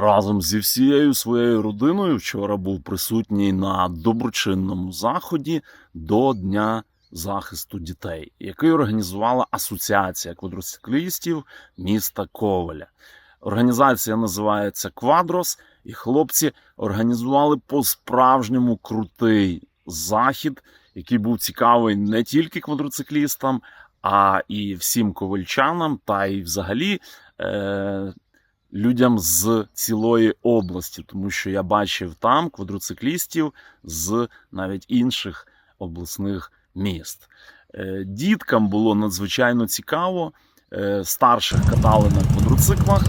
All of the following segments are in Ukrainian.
разом зі всією своєю родиною вчора був присутній на доброчинному заході до Дня захисту дітей, який організувала Асоціація квадроциклістів міста Ковеля. Організація називається Квадрос, і хлопці організували по-справжньому крутий захід, який був цікавий не тільки квадроциклістам, а і всім ковальчанам, та й взагалі е- людям з цілої області, тому що я бачив там квадроциклістів з навіть інших обласних міст. Е, Діткам було надзвичайно цікаво. Е, Старших катали на квадроциклах.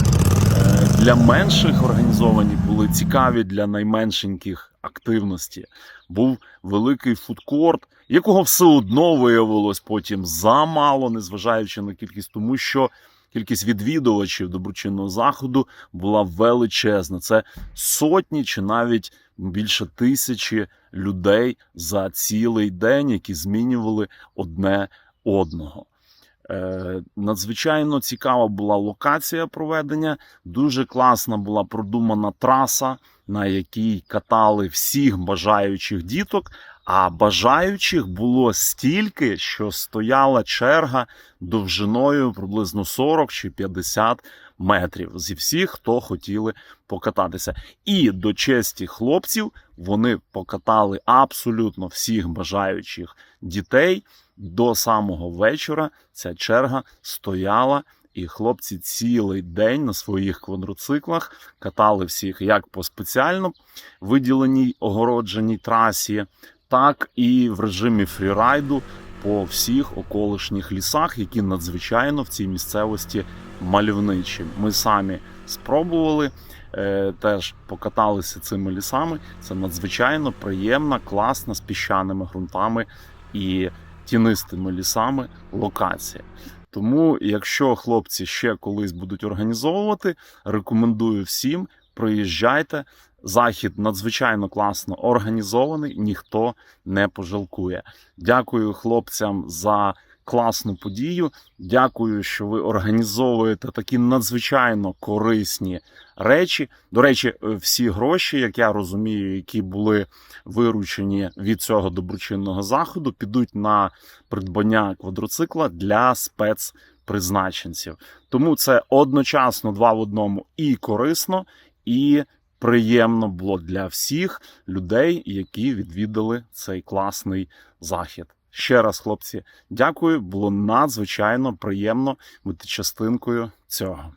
Е, Для менших організовані були цікаві для найменшеньких активності. Був великий фудкорт, якого все одно виявилось потім замало, незважаючи на кількість, тому що кількість відвідувачів доброчинного заходу була величезна. Це сотні чи навіть більше тисячі людей за цілий день, які змінювали одне одного. Е, надзвичайно цікава була локація проведення. Дуже класна була продумана траса, на якій катали всіх бажаючих діток. А бажаючих було стільки, що стояла черга довжиною приблизно 40 чи 50 метрів зі всіх, хто хотіли покататися. І до честі хлопців вони покатали абсолютно всіх бажаючих дітей до самого вечора. Ця черга стояла. І хлопці цілий день на своїх квадроциклах катали всіх як по спеціально виділеній огородженій трасі, так і в режимі фрірайду по всіх околишніх лісах, які надзвичайно в цій місцевості мальовничі. Ми самі спробували. е, Теж покаталися цими лісами. Це надзвичайно приємна, класна з піщаними ґрунтами і тінистими лісами локація. Тому, якщо хлопці ще колись будуть організовувати, рекомендую всім приїжджайте. Захід надзвичайно класно організований, ніхто не пожалкує. Дякую хлопцям за класну подію. Дякую, що ви організовуєте такі надзвичайно корисні речі. До речі, е, всі гроші, як я розумію, які були виручені від цього доброчинного заходу, підуть на придбання квадроцикла для спецпризначенців. Тому це одночасно два в одному і корисно, і приємно було для всіх людей, які відвідали цей класний захід. Ще раз, хлопці, дякую. Було надзвичайно приємно бути частинкою цього.